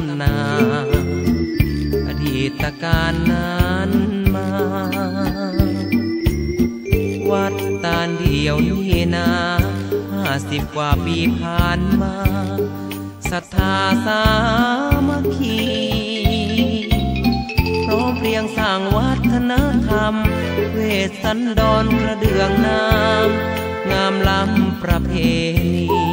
ำนา อดีตการนานมา วัดตาลเดียวนี้นาห้าสิบกว่าปีผ่านมาศรัทธาสามัคคีพร้อมเรียงสร้างวัฒนธรรม เวสันดรกระเดื่องน้ำงามล้ำประเพณี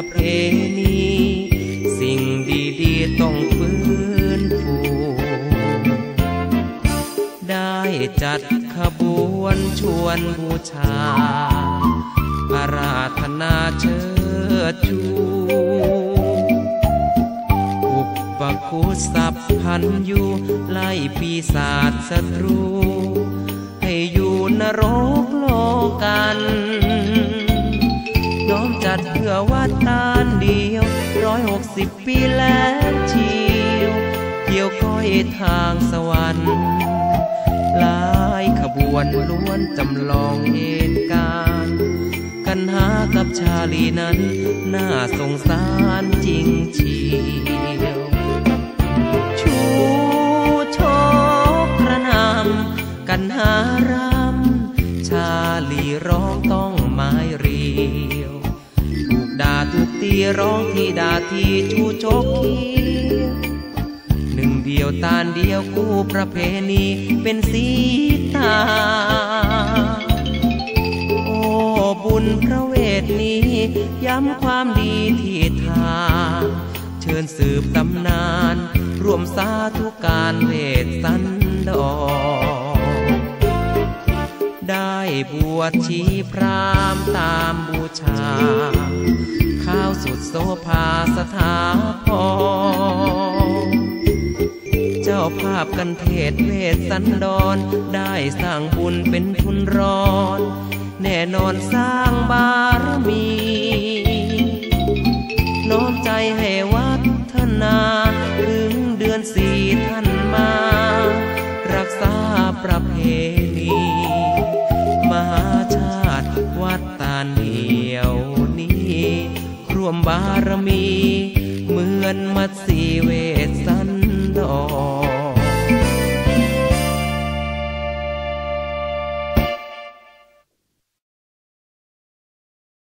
ประเพณี สิ่งดีๆต้องฟื้นฟูได้จัดขบวนชวนบูชาอาราธนาเชิดชูอุปคุสัพพันยูไล่ปีศาจศัตรู ให้อยู่นรกโลกัน น้อมจัดเพื่อวัดตานเดียวร้อยหกสิบปีแล้วเชียวเกี่ยวก้อยทางสวรรค์ลายขบวนล้วนจำลองเหตุการณ์กันหากับชาลีนั้น น่าสงสารจริงเชียวชูโชคพระนามกันหารำชาลีร้องต้อง ด่าถูกตีร้องที่ด่าที่ชูชคเขียวหนึ่งเดียวตานเดียวคู่ประเพณีเป็นสีตา โอ้บุญพระเวทนี้ ย้ำความดีที่ทา เชิญสืบตำนานร่วมสาธุการเวทสันดรได้บวชชีพรามตามบูชาาวสุดโสภาสถาพรเจ้าภาพกันเทศเวสันดร ได้สร้างบุญเป็นทุนร้อน แน่นอนสร้างบารมี น้อมใจให้วัฒนาถึงเดือนสี่ท่านมา รักษาประเพณี มหาชาติวัดตาเดียวนี้รวม บารมี เหมือนมัดสีเว